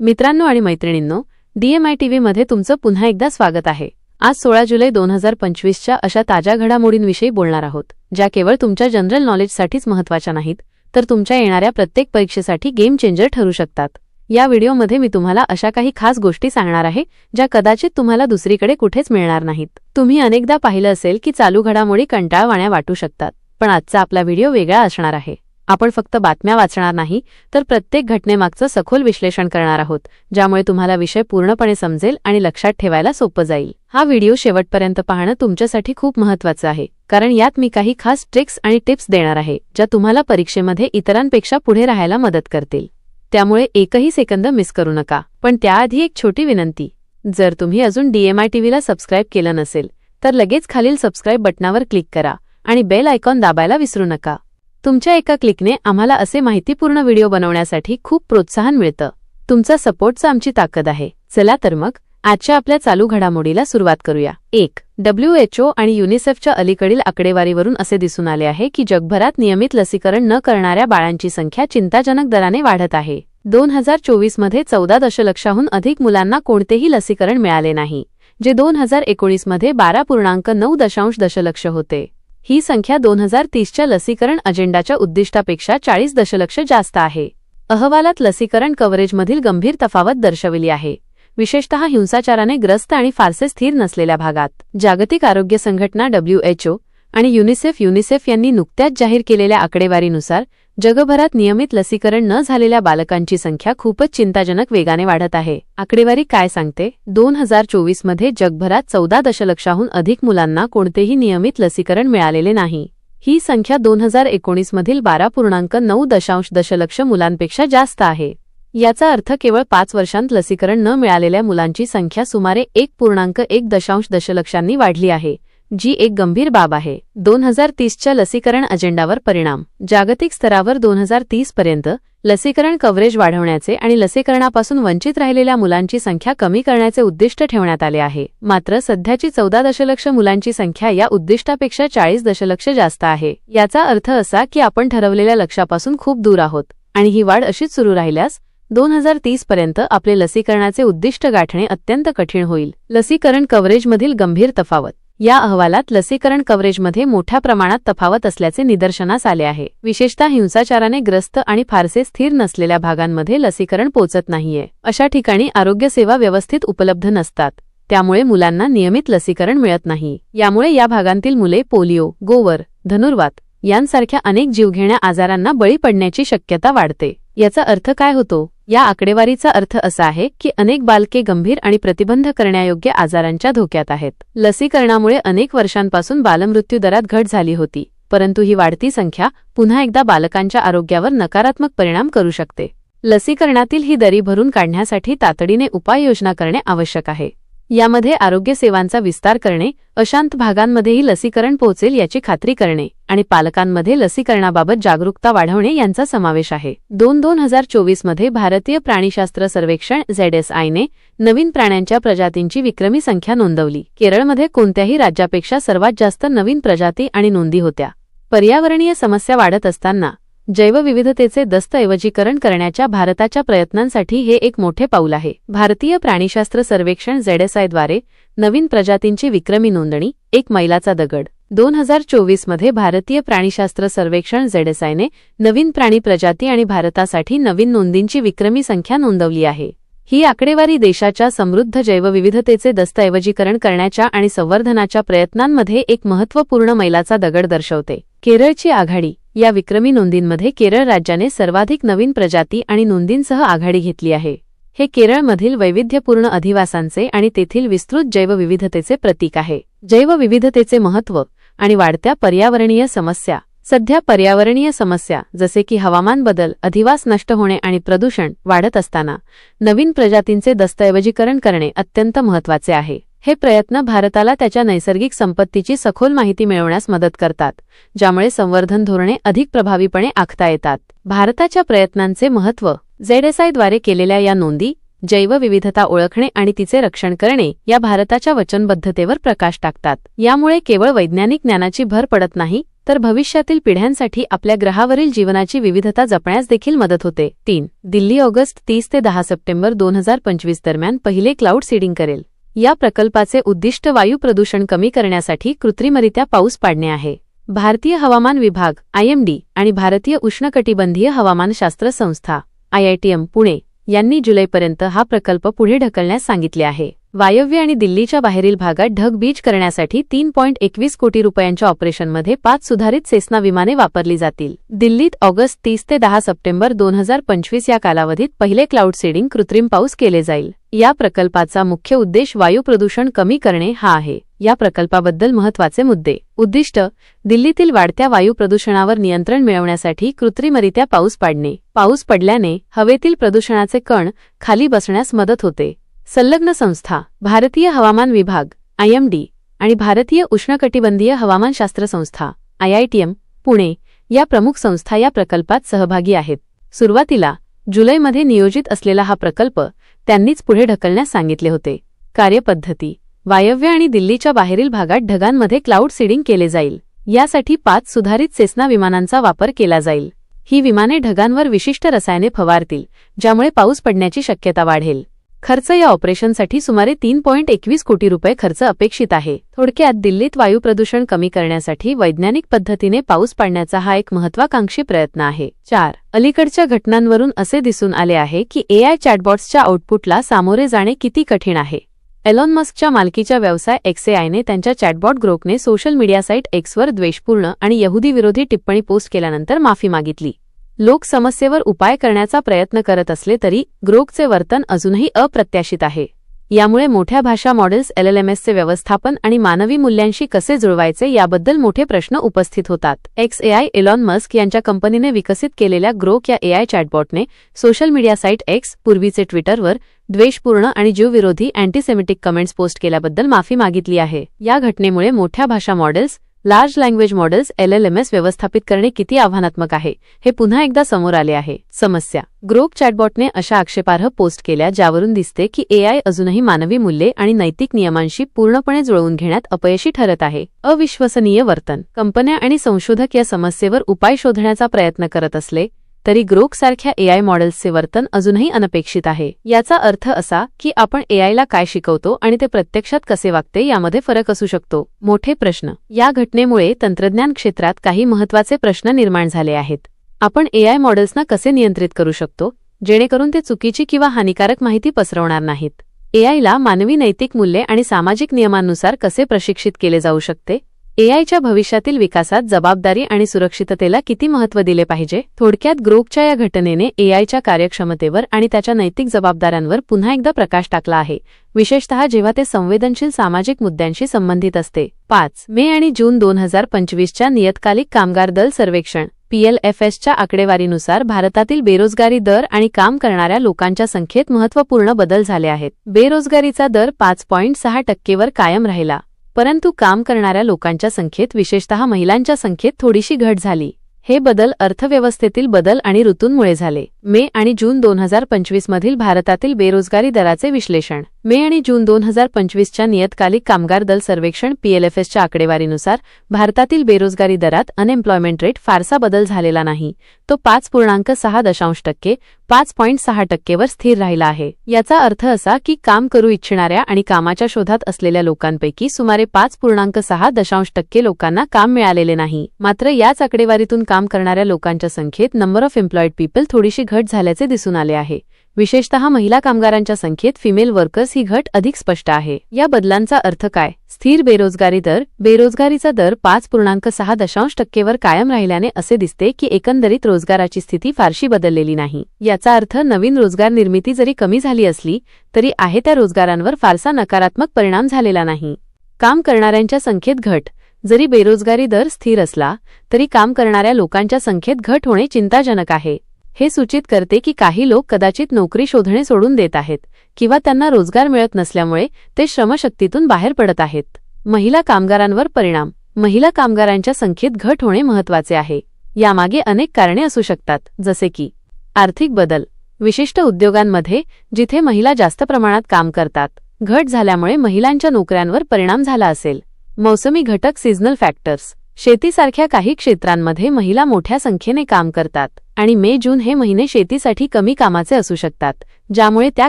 मित्रांनो आणि मैत्रिणींनो डीएमआय टीव्हीमध्ये तुमचं पुन्हा एकदा स्वागत आहे. आज सोळा जुलै दोन हजार पंचवीसच्या अशा ताज्या घडामोडींविषयी बोलणार आहोत ज्या केवळ तुमच्या जनरल नॉलेजसाठीच महत्त्वाच्या नाहीत तर तुमच्या येणाऱ्या प्रत्येक परीक्षेसाठी गेम चेंजर ठरू शकतात. या व्हिडिओमध्ये मी तुम्हाला अशा काही खास गोष्टी सांगणार आहे ज्या कदाचित तुम्हाला दुसरीकडे कुठेच मिळणार नाहीत. तुम्ही अनेकदा पाहिलं असेल की चालू घडामोडी कंटाळवाण्या वाटू शकतात पण आजचा आपला व्हिडिओ वेगळा असणार आहे. आपण फक्त बातम्या वाचणार नाही तर प्रत्येक घटनेमागचं सखोल विश्लेषण करणार आहोत ज्यामुळे तुम्हाला विषय पूर्णपणे समजेल आणि लक्षात ठेवायला सोपं जाईल. हा व्हिडिओ शेवटपर्यंत पाहणं तुमच्यासाठी खूप महत्त्वाचं आहे कारण यात मी काही खास ट्रिक्स आणि टिप्स देणार आहे ज्या तुम्हाला परीक्षेमध्ये इतरांपेक्षा पुढे राहायला मदत करतील. त्यामुळे एकही सेकंद मिस करू नका. पण त्याआधी एक छोटी विनंती. जर तुम्ही अजून डीएमआय टीव्हीला सबस्क्राईब केलं नसेल तर लगेच खालील सबस्क्राईब बटनावर क्लिक करा आणि बेल आयकॉन दाबायला विसरू नका. तुमच्या एका क्लिकने आम्हाला असे माहितीपूर्ण व्हिडिओ बनवण्यासाठी खूप प्रोत्साहन मिळतं. तुमचा सपोर्टचं आमची ताकद आहे. चला तर मग आजच्या आपल्या चालू घडामोडीला सुरुवात करूया. एक डब्ल्यूएचओ आणि युनिसेफच्या अलीकडील आकडेवारीवरून असे दिसून आले आहे की जगभरात नियमित लसीकरण न करणाऱ्या बाळांची संख्या चिंताजनक दराने वाढत आहे. दोन हजार चोवीसमध्ये चौदा दशलक्षाहून अधिक मुलांना कोणतेही लसीकरण मिळाले नाही जे दोन हजार एकोणीसमध्ये बारा पूर्णांक नऊ दशांश दशलक्ष होते. ही संख्या दोन हजार तीसच्या लसीकरण अजेंडाच्या उद्दिष्टापेक्षा चाळीस दशलक्ष जास्त आहे. अहवालात लसीकरण कव्हरेजमधील गंभीर तफावत दर्शविली आहे. विशेषतः हिंसाचाराने ग्रस्त आणि फारसे स्थिर नसलेल्या भागात. जागतिक आरोग्य संघटना डब्ल्यूएचओ आणि युनिसेफ युनिसेफ यांनी नुकत्याच जाहीर केलेल्या आकडेवारीनुसार जगभरात नियमित लसीकरण न झालेल्या बालकांची संख्या खूपच चिंताजनक वेगाने वाढत आहे. आकडेवारी काय सांगते? दोन हजार चोवीसमध्ये जगभरात चौदा दशलक्षाहून अधिक मुलांना कोणतेही नियमित लसीकरण मिळालेले नाही. ही संख्या दोन हजार एकोणीसमधील बारा पूर्णांक नऊ दशांश दशलक्ष मुलांपेक्षा जास्त आहे. याचा अर्थ केवळ पाच वर्षांत लसीकरण न मिळालेल्या मुलांची संख्या सुमारे एक पूर्णांक एक दशांश दशलक्षांनी वाढली आहे. जी एक गंभीर बाब आहे. दोन हजार तीसच्या लसीकरण अजेंडावर परिणाम. जागतिक स्तरावर दोन हजार तीस पर्यंत लसीकरण कव्हरेज वाढवण्याचे आणि लसीकरणापासून वंचित राहिलेल्या मुलांची संख्या कमी करण्याचे उद्दिष्ट ठेवण्यात आले आहे. मात्र सध्याची चौदा दशलक्ष मुलांची संख्या या उद्दिष्टापेक्षा चाळीस दशलक्ष जास्त आहे. याचा अर्थ असा की आपण ठरवलेल्या लक्ष्यापासून खूप दूर आहोत आणि ही वाढ अशीच सुरू राहिल्यास दोन हजार तीस पर्यंत आपले लसीकरणाचे उद्दिष्ट गाठणे अत्यंत कठीण होईल. लसीकरण कव्हरेजमधील गंभीर तफावत या अहवालात लसीकरण कव्हरेजमध्ये मोठ्या प्रमाणात तफावत असल्याचे निदर्शनास आले आहे. विशेषतः हिंसाचाराने ग्रस्त आणि फारसे स्थिर नसलेल्या भागांमध्ये लसीकरण पोचत नाहीये. अशा ठिकाणी आरोग्य सेवा व्यवस्थित उपलब्ध नसतात. त्यामुळे मुलांना नियमित लसीकरण मिळत नाही. यामुळे या भागांतील मुले पोलिओ गोवर धनुर्वात यांसारख्या अनेक जीवघेण्या आजारांना बळी पडण्याची शक्यता वाढते. याचा अर्थ काय होतो? या आकडेवारीचा अर्थ असा आहे की अनेक बालके गंभीर आणि प्रतिबंध करण्यायोग्य आजारांच्या धोक्यात आहेत. लसीकरणामुळे अनेक वर्षांपासून बालमृत्यू दरात घट झाली होती परंतु ही वाढती संख्या पुन्हा एकदा बालकांच्या आरोग्यावर नकारात्मक परिणाम करू शकते. लसीकरणातील ही दरी भरून काढण्यासाठी तातडीने उपाययोजना करणे आवश्यक आहे. यामध्ये आरोग्य सेवांचा विस्तार करणे अशांत भागांमध्येही लसीकरण पोहोचेल याची खात्री करणे आणि पालकांमध्ये लसीकरणाबाबत जागरूकता वाढवणे यांचा समावेश आहे. दोन दोन हजार चोवीसमध्ये भारतीय प्राणीशास्त्र सर्वेक्षण झेडएसआयने नवीन प्राण्यांच्या प्रजातींची विक्रमी संख्या नोंदवली. केरळमध्ये कोणत्याही राज्यापेक्षा सर्वात जास्त नवीन प्रजाती आणि नोंदी होत्या. पर्यावरणीय समस्या वाढत असताना जैवविविधतेचे दस्तऐवजीकरण करण्याच्या भारताच्या प्रयत्नांसाठी हे एक मोठे पाऊल आहे. भारतीय प्राणीशास्त्र सर्वेक्षण झेडएसआयद्वारे नवीन प्रजातींची विक्रमी नोंदणी एक मैलाचा दगड. दोन हजार चोवीसमध्ये भारतीय प्राणीशास्त्र सर्वेक्षण झेडएसआयने नवीन प्राणी प्रजाती आणि भारतासाठी नवीन नोंदींची विक्रमी संख्या नोंदवली आहे. ही आकडेवारी देशाच्या समृद्ध जैवविविधतेचे दस्तऐवजीकरण करण्याच्या आणि संवर्धनाच्या प्रयत्नांमध्ये एक महत्त्वपूर्ण मैलाचा दगड दर्शवते. केरळची आघाडी या विक्रमी नोंदींमध्ये केरळ राज्याने सर्वाधिक नवीन प्रजाती आणि नोंदींसह आघाडी घेतली आहे. हे केरळमधील वैविध्यपूर्ण अधिवासांचे आणि तेथील विस्तृत जैवविविधतेचे प्रतीक आहे. जैवविविधतेचे महत्त्व आणि वाढत्या पर्यावरणीय समस्या सध्या पर्यावरणीय समस्या जसे की हवामान बदल अधिवास नष्ट होणे आणि प्रदूषण वाढत असताना नवीन प्रजातींचे दस्तऐवजीकरण करणे अत्यंत महत्त्वाचे आहे. हे प्रयत्न भारताला त्याच्या नैसर्गिक संपत्तीची सखोल माहिती मिळवण्यास मदत करतात ज्यामुळे संवर्धन धोरणे अधिक प्रभावीपणे आखता येतात. भारताच्या प्रयत्नांचे महत्त्व झेडएसआयद्वारे केलेल्या या नोंदी जैवविविधता ओळखणे आणि तिचे रक्षण करणे या भारताच्या वचनबद्धतेवर प्रकाश टाकतात. यामुळे केवळ वैज्ञानिक ज्ञानाची भर पडत नाही तर भविष्यातील पिढ्यांसाठी आपल्या ग्रहावरील जीवनाची विविधता जपण्यास देखील मदत होते. तीन दिल्ली ऑगस्ट तीस ते दहा सप्टेंबर दोन हजार पंचवीस दरम्यान पहिले क्लाउड सीडिंग करेल. या प्रकल्पाचे उद्दिष्ट वायू प्रदूषण कमी करण्यासाठी कृत्रिमरित्या पाऊस पाडणे आहे. भारतीय हवामान विभाग आयएमडी आणि भारतीय उष्णकटिबंधीय हवामानशास्त्र संस्था आयआयटीएम पुणे यांनी जुलैपर्यंत हा प्रकल्प पुढे ढकलण्यास सांगितले आहे. वायव्य आणि दिल्लीच्या बाहेरील भागात ढगबीज करण्यासाठी तीन पॉईंट एकवीस कोटी रुपयांच्या ऑपरेशनमध्ये पाच सुधारित सेस्ना विमाने वापरली जातील. दिल्लीत ऑगस्ट तीस ते दहा सप्टेंबर दोन हजार पंचवीस या कालावधीत पहिले क्लाउड सीडिंग कृत्रिम पाऊस केले जाईल. या प्रकल्पाचा मुख्य उद्देश वायू प्रदूषण कमी करणे हा आहे. या प्रकल्पाबद्दल महत्त्वाचे मुद्दे. उद्दिष्ट दिल्लीतील वाढत्या वायू प्रदूषणावर नियंत्रण मिळवण्यासाठी कृत्रिमरित्या पाऊस पाडणे. पाऊस पडल्याने हवेतील प्रदूषणाचे कण खाली बसण्यास मदत होते. संलग्न संस्था भारतीय हवामान विभाग आयएमडी आणि भारतीय उष्णकटिबंधीय हवामानशास्त्र संस्था आयआयटीएम पुणे या प्रमुख संस्था या प्रकल्पात सहभागी आहेत. सुरुवातीला जुलैमध्ये नियोजित असलेला हा प्रकल्प त्यांनीच पुढे ढकलण्यास सांगितले होते. कार्यपद्धती वायव्य आणि दिल्लीच्या बाहेरील भागात ढगांमध्ये क्लाउड सीडिंग केले जाईल. यासाठी पाच सुधारित सेस्ना विमानांचा वापर केला जाईल. ही विमाने ढगांवर विशिष्ट रसायने फवारतील ज्यामुळे पाऊस पडण्याची शक्यता वाढेल. खर्च या ऑपरेशनसाठी सुमारे तीन पॉईंट एकवीस कोटी रुपये खर्च अपेक्षित आहे. थोडक्यात दिल्लीत वायू प्रदूषण कमी करण्यासाठी वैज्ञानिक पद्धतीने पाऊस पाडण्याचा हा एक महत्वाकांक्षी प्रयत्न आहे. चार अलीकडच्या घटनांवरून असे दिसून आले आहे की एआय चॅटबॉट्सच्या आउटपुटला सामोरे जाणे किती कठीण आहे. एलॉन मस्कच्या मालकीच्या व्यवसाय एक्सएआयने त्यांच्या चॅटबॉट ग्रोकने सोशल मीडिया साईट एक्सवर द्वेषपूर्ण आणि यहुदी विरोधी टिप्पणी पोस्ट केल्यानंतर माफी मागितली. लोक समस्येवर उपाय करण्याचा प्रयत्न करत असले तरी ग्रोकचे वर्तन अजूनही अप्रत्याशित आहे. यामुळे मोठ्या भाषा मॉडेल्स एलएलएमएसचे व्यवस्थापन आणि मानवी मूल्यांशी कसे जुळवायचे याबद्दल मोठे प्रश्न उपस्थित होतात. एक्स एआय एलॉन मस्क यांच्या कंपनीने विकसित केलेल्या ग्रोक या एआय चॅटबॉटने सोशल मीडिया साईट एक्स पूर्वीचे ट्विटरवर द्वेषपूर्ण आणि जीवविरोधी अँटीसेमिटिक कमेंट्स पोस्ट केल्याबद्दल माफी मागितली आहे. या घटनेमुळे मोठ्या भाषा models large language models LLMs व्यवस्थापित करणे किती आव्हानात्मक आहे हे पुन्हा एकदा समोर आले आहे. समस्या. ग्रोक चॅटबॉटने अशा आक्षेपार्ह पोस्ट केल्या ज्यावरून दिसते की एआय अजूनही मानवी मूल्ये आणि नैतिक नियमांशी पूर्णपणे जुळवून घेण्यात अपयशी ठरत आहे. अविश्वसनीय वर्तन. कंपन्या आणि संशोधक या समस्येवर उपाय शोधण्याचा प्रयत्न करत असले तरी ग्रोकसारख्या एआय मॉडेल्सचे वर्तन अजूनही अनपेक्षित आहे. याचा अर्थ असा की आपण एआयला काय शिकवतो आणि ते प्रत्यक्षात कसे वागते यामध्ये फरक असू शकतो. मोठे प्रश्न. या घटनेमुळे तंत्रज्ञान क्षेत्रात काही महत्त्वाचे प्रश्न निर्माण झाले आहेत. आपण एआय मॉडेल्सना कसे नियंत्रित करू शकतो? जेणेकरून ते चुकीची किंवा हानिकारक माहिती पसरवणार नाहीत. एआयला मानवी नैतिक मूल्ये आणि सामाजिक नियमांनुसार कसे प्रशिक्षित केले जाऊ शकते? एआयच्या भविष्यातील विकासात जबाबदारी आणि सुरक्षिततेला किती महत्त्व दिले पाहिजे? थोडक्यात ग्रोकच्या या घटनेने एआयच्या कार्यक्षमतेवर आणि त्याच्या नैतिक जबाबदाऱ्यांवर पुन्हा एकदा प्रकाश टाकला आहे. विशेषतः जेव्हा ते संवेदनशील सामाजिक मुद्द्यांशी संबंधित असते. पाच मे आणि जून दोन हजार पंचवीसच्या नियतकालिक कामगार दल सर्वेक्षण पीएलएफएसच्या आकडेवारीनुसार भारतातील बेरोजगारी दर आणि काम करणाऱ्या लोकांच्या संख्येत महत्त्वपूर्ण बदल झाले आहेत. बेरोजगारीचा दर पाच पॉईंट सहा टक्केवर कायम राहिला. परंतु काम करणाऱ्या लोकांच्या संख्येत विशेषतः महिलांच्या संख्येत थोडीशी घट झाली. हे बदल अर्थव्यवस्थेतील बदल आणि ऋतूंमुळे झाले. मे आणि जून दोन हजार पंचवीसमधील भारतातील बेरोजगारी दराचे विश्लेषण मे आणि जून दोन हजार पंचवीसच्या नियतकालिक कामगार दल सर्वेक्षण पीएलएफएसच्या आकडेवारीनुसार भारतातील बेरोजगारी दरात अनएम्प्लॉयमेंट रेट फारसा बदल झालेला नाही. तो पाच पूर्णांक सहा दशांश टक्के पाच पॉईंट सहा टक्केवर स्थिर राहिला आहे. याचा अर्थ असा की काम करू इच्छिणाऱ्या आणि कामाच्या शोधात असलेल्या लोकांपैकी सुमारे पाच पूर्णांक सहा दशांश टक्के लोकांना काम मिळालेले नाही. मात्र याच आकडेवारीतून काम करणाऱ्या लोकांच्या संख्येत नंबर ऑफ एम्प्लॉईड पीपल थोडीशी घट झाल्याचे दिसून आले आहे. विशेषतः महिला कामगारांच्या संख्येत फिमेल वर्कर्स ही घट अधिक स्पष्ट आहे. या बदलांचा अर्थ काय? स्थिर बेरोजगारी दर बेरोजगारीचा दर पाच पूर्णांक सहा दशांश टक्केवर कायम राहिल्याने असे दिसते की एकंदरीत रोजगाराची स्थिती फारशी बदललेली नाही. याचा अर्थ नवीन रोजगार निर्मिती जरी कमी झाली असली तरी आहे त्या रोजगारांवर फारसा नकारात्मक परिणाम झालेला नाही. काम करणाऱ्यांच्या संख्येत घट. जरी बेरोजगारी दर स्थिर असला तरी काम करणाऱ्या लोकांच्या संख्येत घट होणे चिंताजनक आहे. हे सूचित करते की काही लोक कदाचित नोकरी शोधणे सोडून देत आहेत किंवा त्यांना रोजगार मिळत नसल्यामुळे ते श्रमशक्तीतून बाहेर पडत आहेत. महिला कामगारांवर परिणाम. महिला कामगारांच्या संख्येत घट होणे महत्त्वाचे आहे. यामागे अनेक कारणे असू शकतात जसे की आर्थिक बदल. विशिष्ट उद्योगांमध्ये जिथे महिला जास्त प्रमाणात काम करतात घट झाल्यामुळे महिलांच्या नोकऱ्यांवर परिणाम झाला असेल. मौसमी घटक सीझनल फॅक्टर्स शेतीसारख्या काही क्षेत्रांमध्ये महिला मोठ्या संख्येने काम करतात आणि मे जून हे महिने शेतीसाठी कमी कामाचे असू शकतात ज्यामुळे त्या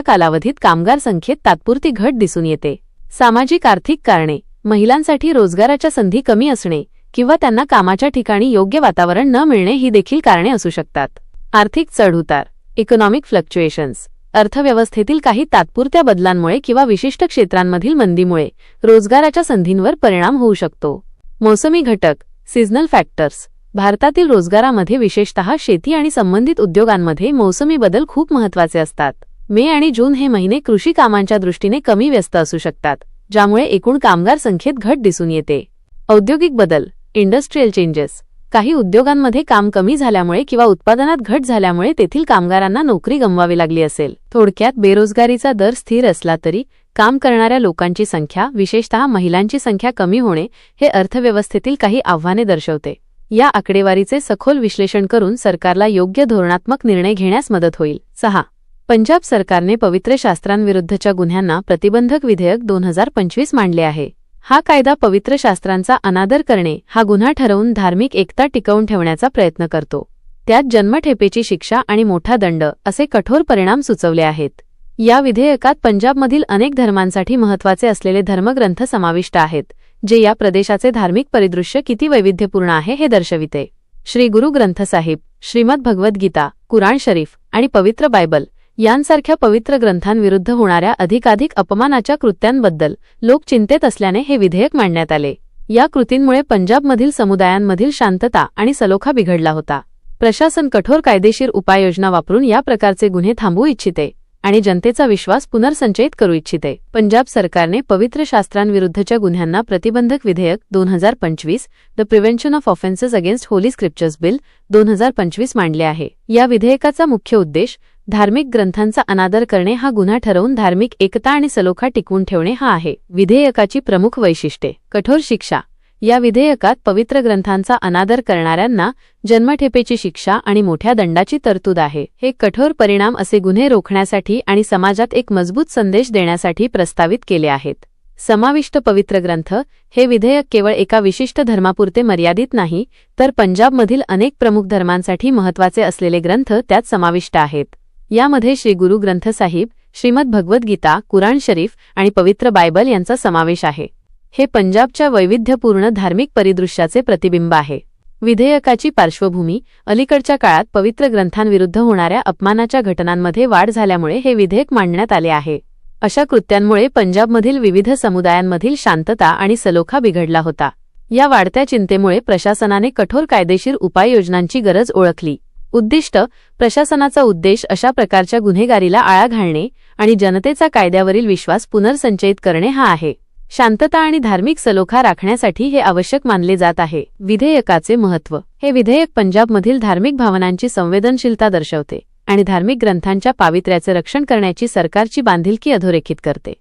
कालावधीत कामगार संख्येत तात्पुरती घट दिसून येते. सामाजिक आर्थिक कारणे महिलांसाठी रोजगाराच्या संधी कमी असणे किंवा त्यांना कामाच्या ठिकाणी योग्य वातावरण न मिळणे ही देखील कारणे असू शकतात. आर्थिक चढउतार इकॉनॉमिक फ्लक्च्युएशन्स अर्थव्यवस्थेतील काही तात्पुरत्या बदलांमुळे किंवा विशिष्ट क्षेत्रांमधील मंदीमुळे रोजगाराच्या संधींवर परिणाम होऊ शकतो. मोसमी घटक सीझनल फॅक्टर्स भारतातील रोजगारामध्ये विशेषतः शेती आणि संबंधित उद्योगांमध्ये मोसमी बदल खूप महत्त्वाचे असतात. मे आणि जून हे महिने कृषी कामांच्या दृष्टीने कमी व्यस्त असू शकतात ज्यामुळे एकूण कामगार संख्येत घट दिसून येते. औद्योगिक बदल इंडस्ट्रीयल चेंजेस काही उद्योगांमध्ये काम कमी झाल्यामुळे किंवा उत्पादनात घट झाल्यामुळे तेथील कामगारांना नोकरी गमवावी लागली असेल. थोडक्यात बेरोजगारीचा दर स्थिर असला तरी काम करणाऱ्या लोकांची संख्या विशेषतः महिलांची संख्या कमी होणे हे अर्थव्यवस्थेतील काही आव्हाने दर्शवते. या आकडेवारीचे सखोल विश्लेषण करून सरकारला योग्य धोरणात्मक निर्णय घेण्यास मदत होईल. सहा. पंजाब सरकारने पवित्र शास्त्रांविरुद्धच्या गुन्ह्यांना प्रतिबंधक विधेयक दोन हजार पंचवीस मांडले आहे. हा कायदा पवित्र शास्त्रांचा अनादर करणे हा गुन्हा ठरवून धार्मिक एकता टिकवून ठेवण्याचा प्रयत्न करतो. त्यात जन्मठेपेची शिक्षा आणि मोठा दंड असे कठोर परिणाम सुचवले आहेत. या विधेयकात पंजाबमधील अनेक धर्मांसाठी महत्त्वाचे असलेले धर्मग्रंथ समाविष्ट आहेत जे या प्रदेशाचे धार्मिक परिदृश्य किती वैविध्यपूर्ण आहे हे दर्शविते. श्री गुरु ग्रंथसाहिब श्रीमद भगवद्गीता कुराण शरीफ आणि पवित्र बायबल यांसारख्या पवित्र ग्रंथांविरुद्ध होणाऱ्या अधिकाधिक अपमानाच्या कृत्यांबद्दल लोक चिंतेत असल्याने हे विधेयक मांडण्यात आले. या कृतींमुळे पंजाबमधील समुदायांमधील शांतता आणि सलोखा बिघडला होता. प्रशासन कठोर कायदेशीर उपाययोजना वापरून या प्रकारचे गुन्हे थांबवू इच्छिते. आणि जनतेचा विश्वास पुनर्संचयित करू इच्छिते. पंजाब सरकारने पवित्र शास्त्रांविरुद्धच्या गुन्ह्यांना प्रतिबंधक विधेयक दोन हजार पंचवीस the prevention of offences against holy scriptures bill दोन हजार पंचवीस मांडले आहे. या विधेयकाचा मुख्य उद्देश धार्मिक ग्रंथांचा अनादर करणे हा गुन्हा ठरवून धार्मिक एकता आणि सलोखा टिकवून ठेवणे हा आहे. विधेयकाची प्रमुख वैशिष्ट्ये कठोर शिक्षा या विधेयकात पवित्र ग्रंथांचा अनादर करणाऱ्यांना जन्मठेपेची शिक्षा आणि मोठ्या दंडाची तरतूद आहे. हे कठोर परिणाम असे गुन्हे रोखण्यासाठी आणि समाजात एक मजबूत संदेश देण्यासाठी प्रस्तावित केले आहेत. समाविष्ट पवित्र ग्रंथ हे विधेयक केवळ एका विशिष्ट धर्मापुरते मर्यादित नाही तर पंजाबमधील अनेक प्रमुख धर्मांसाठी महत्त्वाचे असलेले ग्रंथ त्यात समाविष्ट आहेत. यामध्ये श्री गुरु ग्रंथ साहिब श्रीमद भगवद्गीता कुराण शरीफ आणि पवित्र बायबल यांचा समावेश आहे. हे पंजाबच्या वैविध्यपूर्ण धार्मिक परिदृश्याचे प्रतिबिंब आहे. विधेयकाची पार्श्वभूमी अलीकडच्या काळात पवित्र ग्रंथांविरुद्ध होणाऱ्या अपमानाच्या घटनांमध्ये वाढ झाल्यामुळे हे विधेयक मांडण्यात आले आहे. अशा कृत्यांमुळे पंजाबमधील विविध समुदायांमधील शांतता आणि सलोखा बिघडला होता. या वाढत्या चिंतेमुळे प्रशासनाने कठोर कायदेशीर उपाययोजनांची गरज ओळखली. उद्दिष्ट प्रशासनाचा उद्देश अशा प्रकारच्या गुन्हेगारीला आळा घालणे आणि जनतेचा कायद्यावरील विश्वास पुनर्संचयित करणे हा आहे. शांतता आणि धार्मिक सलोखा राखण्यासाठी हे आवश्यक मानले जात आहे. विधेयकाचे महत्त्व. हे विधेयक पंजाबमधील धार्मिक भावनांची संवेदनशीलता दर्शवते आणि धार्मिक ग्रंथांच्या पावित्र्याचे रक्षण करण्याची सरकारची बांधिलकी अधोरेखित करते.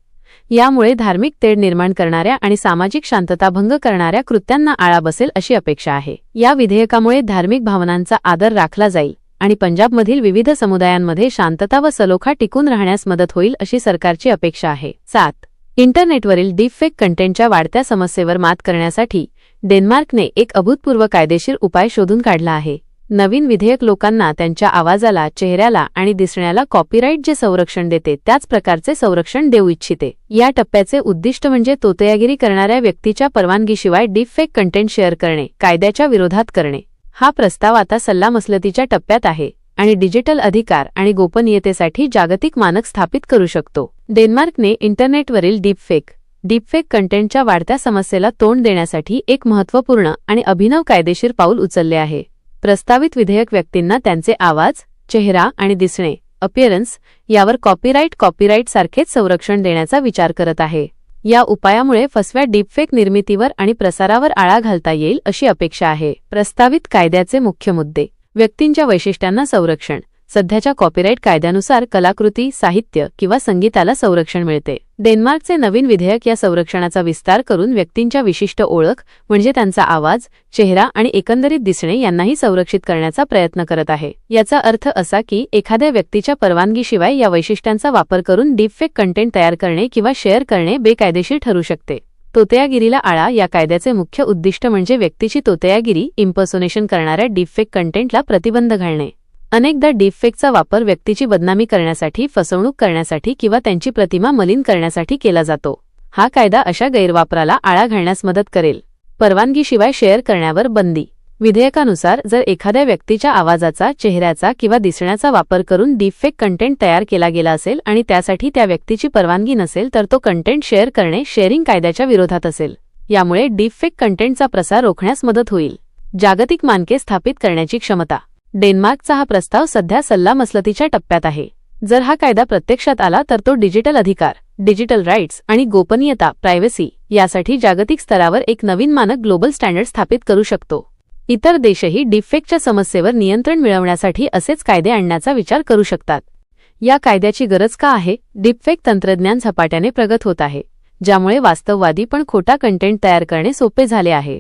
यामुळे धार्मिक तेढ निर्माण करणाऱ्या आणि सामाजिक शांतता भंग करणाऱ्या कृत्यांना आळा बसेल अशी अपेक्षा आहे. या विधेयकामुळे धार्मिक भावनांचा आदर राखला जाईल आणि पंजाबमधील विविध समुदायांमध्ये शांतता व सलोखा टिकून राहण्यास मदत होईल अशी सरकारची अपेक्षा आहे. सात इंटरनेटवरील डीपफेक कंटेंटच्या वाढत्या समस्येवर मात करण्यासाठी डेन्मार्कने एक अभूतपूर्व कायदेशीर उपाय शोधून काढला आहे. नवीन विधेयक लोकांना त्यांच्या आवाजाला चेहऱ्याला आणि दिसण्याला कॉपीराईट जे संरक्षण देते त्याच प्रकारचे संरक्षण देऊ इच्छिते. या टप्प्याचे उद्दिष्ट म्हणजे तोतयागिरी करणाऱ्या व्यक्तीच्या परवानगीशिवाय डीपफेक कंटेंट शेअर करणे कायद्याच्या विरोधात करणे. हा प्रस्ताव आता सल्लामसलतीच्या टप्प्यात आहे आणि डिजिटल अधिकार आणि गोपनीयतेसाठी जागतिक मानक स्थापित करू शकतो. डेन्मार्कने इंटरनेटवरील डीपफेक डीपफेक कंटेंटच्या वाढत्या समस्येला तोंड देण्यासाठी एक महत्त्वपूर्ण आणि अभिनव कायदेशीर पाऊल उचलले आहे. प्रस्तावित विधेयक व्यक्तींना त्यांचे आवाज चेहरा आणि दिसणे अपिअरन्स यावर कॉपीराईट कॉपीराईट सारखेच संरक्षण देण्याचा विचार करत आहे. या उपायामुळे फसव्या डीपफेक निर्मितीवर आणि प्रसारावर आळा घालता येईल अशी अपेक्षा आहे. प्रस्तावित कायद्याचे मुख्य मुद्दे व्यक्तींच्या वैशिष्ट्यांना संरक्षण सध्याच्या कॉपीराईट कायद्यानुसार कलाकृती साहित्य किंवा संगीताला संरक्षण मिळते. डेन्मार्कचे नवीन विधेयक या संरक्षणाचा विस्तार करून व्यक्तींच्या विशिष्ट ओळख म्हणजे त्यांचा आवाज चेहरा आणि एकंदरीत दिसणे यांनाही संरक्षित करण्याचा प्रयत्न करत आहे. याचा अर्थ असा की एखाद्या व्यक्तीच्या परवानगीशिवाय या वैशिष्ट्यांचा वापर करून डीपफेक कंटेंट तयार करणे किंवा शेअर करणे बेकायदेशीर ठरू शकते. तोतयागिरीला आळा या कायद्याचे मुख्य उद्दिष्ट म्हणजे व्यक्तीची तोतयागिरी इम्पर्सोनेशन करणाऱ्या डीपफेक कंटेंटला प्रतिबंध घालणे. अनेकदा डीपफेकचा वापर व्यक्तीची बदनामी करण्यासाठी फसवणूक करण्यासाठी किंवा त्यांची प्रतिमा मलिन करण्यासाठी केला जातो. हा कायदा अशा गैरवापराला आळा घालण्यास मदत करेल. परवानगीशिवाय शेअर करण्यावर बंदी. विधेयकानुसार जर एखाद्या व्यक्तीच्या आवाजाचा चेहऱ्याचा किंवा दिसण्याचा वापर करून डीपफेक कंटेंट तयार केला गेला असेल आणि त्यासाठी त्या व्यक्तीची परवानगी नसेल तर तो कंटेंट शेअर करणे शेअरिंग कायद्याच्या विरोधात असेल. यामुळे डीपफेक कंटेंटचा प्रसार रोखण्यास मदत होईल. जागतिक मानके स्थापित करण्याची क्षमता डेन्मार्कचा हा प्रस्ताव सध्या सल्लामसलतीच्या टप्प्यात आहे. जर हा कायदा प्रत्यक्षात आला तर तो डिजिटल अधिकार डिजिटल राईट्स आणि गोपनीयता प्रायव्हसी यासाठी जागतिक स्तरावर एक नवीन मानक ग्लोबल स्टँडर्ड स्थापित करू शकतो. इतर देशही डिफेक्टच्या समस्येवर नियंत्रण मिळवण्यासाठी असेच कायदे आणण्याचा विचार करू शकतात. या कायद्याची गरज का आहे? डीपफेक तंत्रज्ञान झपाट्याने प्रगत होत आहे ज्यामुळे वास्तववादी पण खोटा कंटेंट तयार करणे सोपे झाले आहे.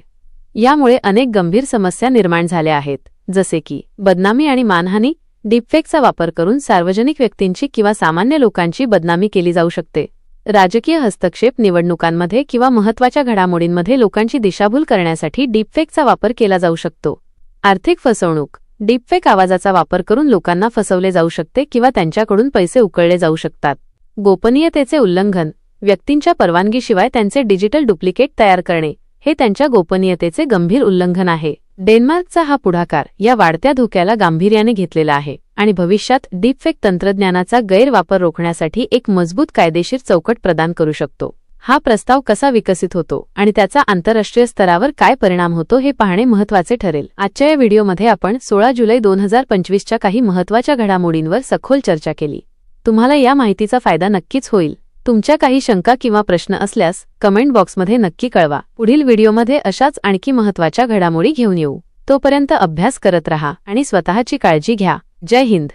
यामुळे अनेक गंभीर समस्या निर्माण झाल्या आहेत. जसे की बदनामी आणि मानहानी डीपफेकचा वापर करून सार्वजनिक व्यक्तींची किंवा सामान्य लोकांची बदनामी केली जाऊ शकते. राजकीय हस्तक्षेप निवडणुकांमध्ये किंवा महत्त्वाच्या घडामोडींमध्ये लोकांची दिशाभूल करण्यासाठी डीपफेकचा वापर केला जाऊ शकतो. आर्थिक फसवणूक डीपफेक आवाजाचा वापर करून लोकांना फसवले जाऊ शकते किंवा त्यांच्याकडून पैसे उकळले जाऊ शकतात. गोपनीयतेचे उल्लंघन व्यक्तींच्या परवानगीशिवाय त्यांचे डिजिटल डुप्लिकेट तयार करणे हे त्यांच्या गोपनीयतेचे गंभीर उल्लंघन आहे. डेन्मार्कचा हा पुढाकार या वाढत्या धोक्याला गांभीर्याने घेतलेला आहे आणि भविष्यात डीपफेक तंत्रज्ञानाचा गैरवापर रोखण्यासाठी एक मजबूत कायदेशीर चौकट प्रदान करू शकतो. हा प्रस्ताव कसा विकसित होतो आणि त्याचा आंतरराष्ट्रीय स्तरावर काय परिणाम होतो हे पाहणे महत्त्वाचे ठरेल. आजच्या या व्हिडिओमध्ये आपण सोळा जुलै दोन हजार पंचवीसच्या काही महत्त्वाच्या घडामोडींवर सखोल चर्चा केली. तुम्हाला या माहितीचा फायदा नक्कीच होईल. तुमच्या काही शंका किंवा प्रश्न असल्यास कमेंट बॉक्समध्ये नक्की कळवा. पुढील व्हिडिओमध्ये अशाच आणखी महत्त्वाच्या घडामोडी घेऊन येऊ. तोपर्यंत अभ्यास करत रहा आणि स्वतःची काळजी घ्या. जय हिंद.